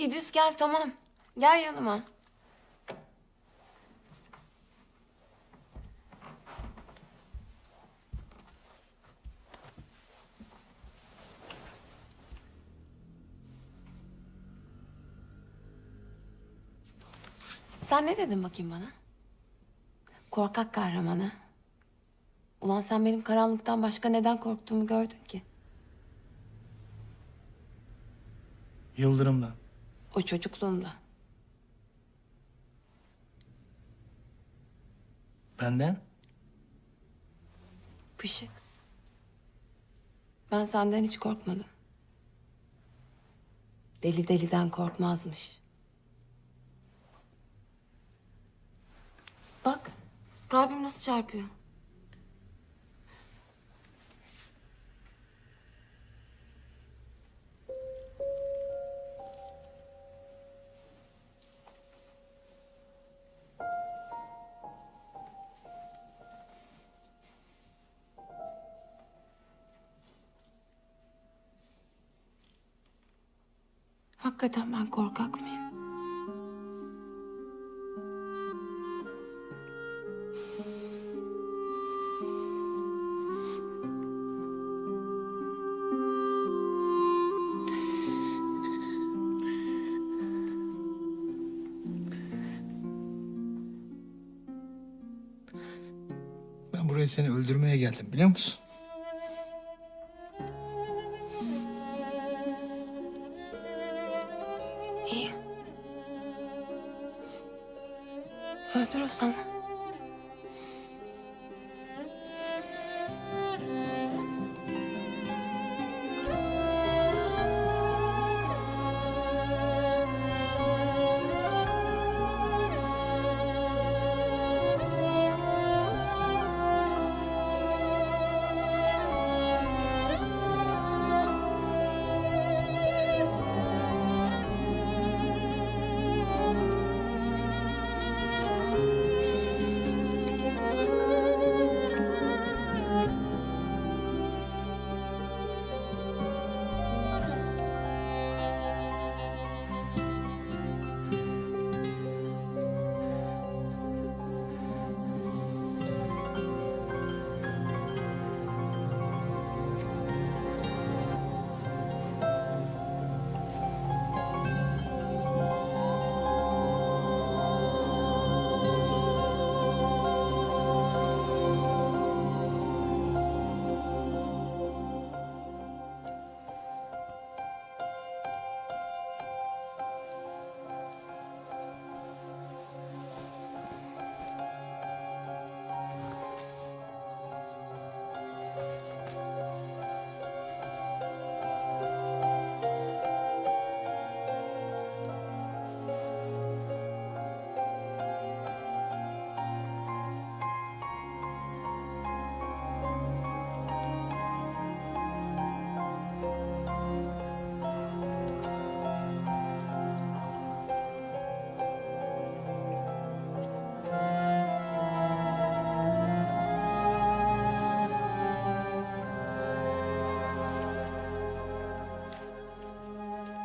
İdris gel tamam. Gel yanıma. Sen ne dedin bakayım bana? Korkak kahramanı. Ulan sen benim karanlıktan başka neden korktuğumu gördün ki? Yıldırım'dan. O çocukluğumda. Benden? Pışık. Ben senden hiç korkmadım. Deli deliden korkmazmış. Bak, kalbim nasıl çarpıyor. Hakikaten ben korkak mıyım? Ben buraya seni öldürmeye geldim biliyor musun? Öldür o zaman.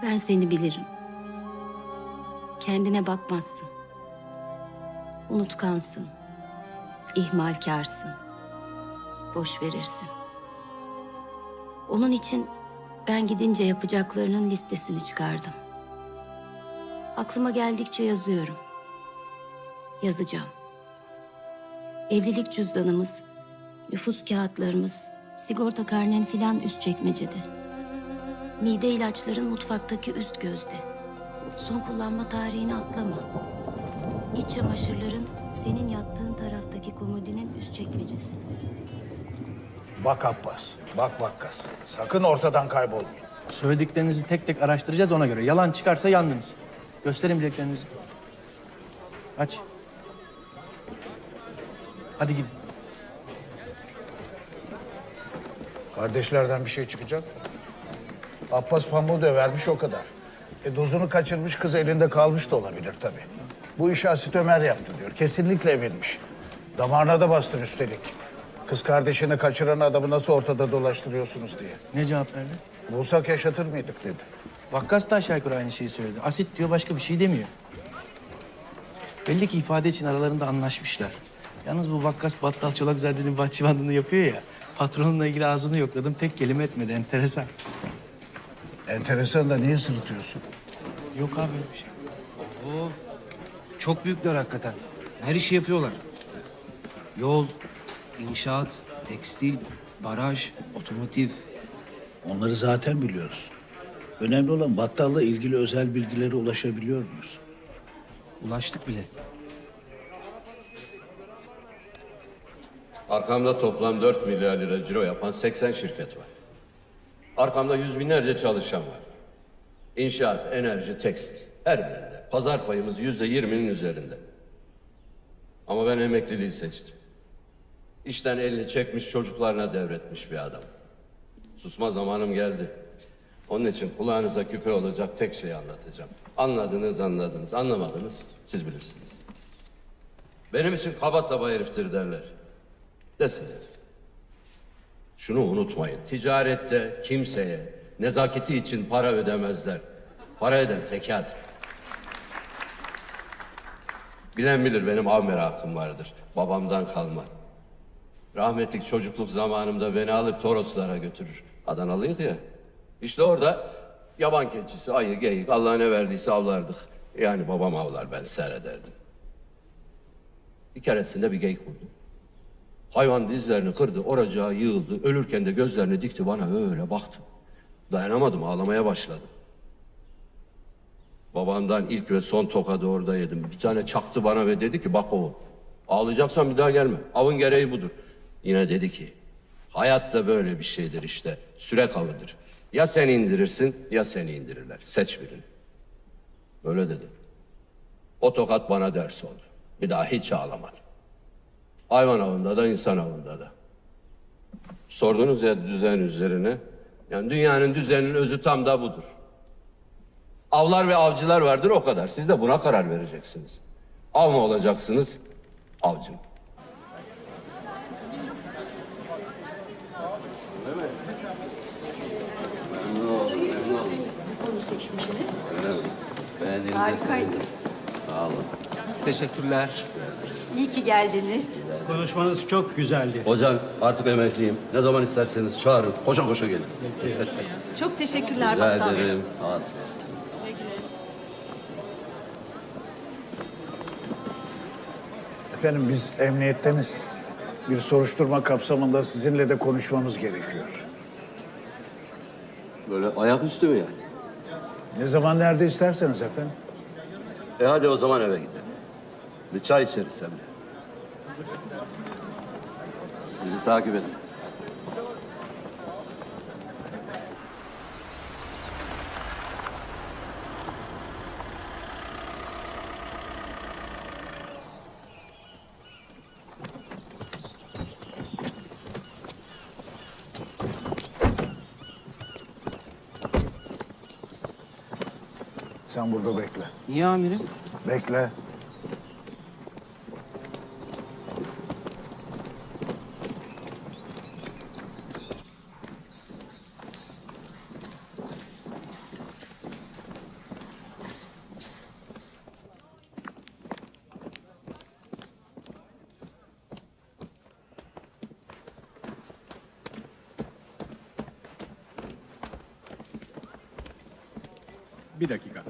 Ben seni bilirim. Kendine bakmazsın. Unutkansın. ihmalkarsın. Boş verirsin. Onun için ben gidince yapacaklarının listesini çıkardım. Aklıma geldikçe yazıyorum. Yazacağım. Evlilik cüzdanımız, nüfus kağıtlarımız, sigorta karnen filan üst çekmecede. Mide ilaçların mutfaktaki üst gözde. Son kullanma tarihini atlama. İç çamaşırların senin yattığın taraftaki komodinin üst çekmecesinde. Bak Abbas, bak Vakkas. Sakın ortadan kaybolmayın. Söylediklerinizi tek tek araştıracağız ona göre. Yalan çıkarsa yandınız. Gösterin bileklerinizi. Aç. Hadi gidin. Kardeşlerden bir şey çıkacak mı? Abbas pamuğu da vermiş o kadar. E dozunu kaçırmış kız elinde kalmış da olabilir tabii. Bu işi Asit Ömer yaptı diyor. Kesinlikle eminmiş. Damarına da bastın üstelik. Kız kardeşini kaçıran adamı nasıl ortada dolaştırıyorsunuz diye. Ne cevap verdi? Bulsak yaşatır mıydık dedi. Vakkas da aşağı yukarı aynı şeyi söyledi. Asit diyor başka bir şey demiyor. Belli ki ifade için aralarında anlaşmışlar. Yalnız bu Vakkas Battal Çolakzade'nin bahçıvanlığını yapıyor ya. Patronunla ilgili ağzını yokladım. Tek kelime etmedi. Enteresan. Enteresan da niye sırıtıyorsun? Yok abi öyle bir şey. Çok büyükler hakikaten. Her işi yapıyorlar. Yol, inşaat, tekstil, baraj, otomotiv. Onları zaten biliyoruz. Önemli olan battalla ilgili özel bilgilere ulaşabiliyor muyuz? Ulaştık bile. Arkamda toplam 4 milyar lira ciro yapan 80 şirket var. Arkamda yüz binlerce çalışan var. İnşaat, enerji, tekstil her birinde. Pazar payımız yüzde yirminin üzerinde. Ama ben emekliliği seçtim. İşten elini çekmiş çocuklarına devretmiş bir adam. Susma zamanım geldi. Onun için kulağınıza küpe olacak tek şeyi anlatacağım. Anladınız anladınız, anlamadınız siz bilirsiniz. Benim için kaba saba heriftir derler. Desinler. Şunu unutmayın. Ticarette kimseye nezaketi için para ödemezler. Para eden zekadır. Bilen bilir benim av merakım vardır. Babamdan kalma. Rahmetlik çocukluk zamanımda beni alıp Toroslara götürür. Adanalıyız ya. İşte orada yaban keçisi, ayı, geyik, Allah ne verdiyse avlardık. Yani babam avlar, ben seyrederdim. Bir keresinde bir geyik vurdum. Hayvan dizlerini kırdı, oracağa yığıldı. Ölürken de gözlerini dikti bana öyle baktı. Dayanamadım, ağlamaya başladım. Babamdan ilk ve son tokadı orada yedim. Bir tane çaktı bana ve dedi ki bak oğul, ağlayacaksan bir daha gelme. Avın gereği budur. Yine dedi ki, hayatta böyle bir şeydir işte, sürek avıdır. Ya sen indirirsin ya seni indirirler. Seç birini. Öyle dedi. O tokat bana ders oldu. Bir daha hiç ağlamadım. Hayvan avında da insan avında da. Sordunuz ya düzen üzerine. Yani dünyanın düzeninin özü tam da budur. Avlar ve avcılar vardır o kadar. Siz de buna karar vereceksiniz. Av mı olacaksınız, avcı mı? Harikaydı. Teşekkürler. İyi ki geldiniz. Konuşmanız çok güzeldi. Hocam artık emekliyim. Ne zaman isterseniz çağırın. Koşa koşa gelin. Çok teşekkürler Rica Battal Bey. ederim. Az. Efendim biz emniyetteniz. Bir soruşturma kapsamında sizinle de konuşmamız gerekiyor. Böyle ayaküstü mü yani? Ne zaman nerede isterseniz efendim. E hadi o zaman eve gidelim. Bir çay içeriz seninle. Bizi takip edin. Sen burada bekle. Niye amirim? Bekle. Bir dakika.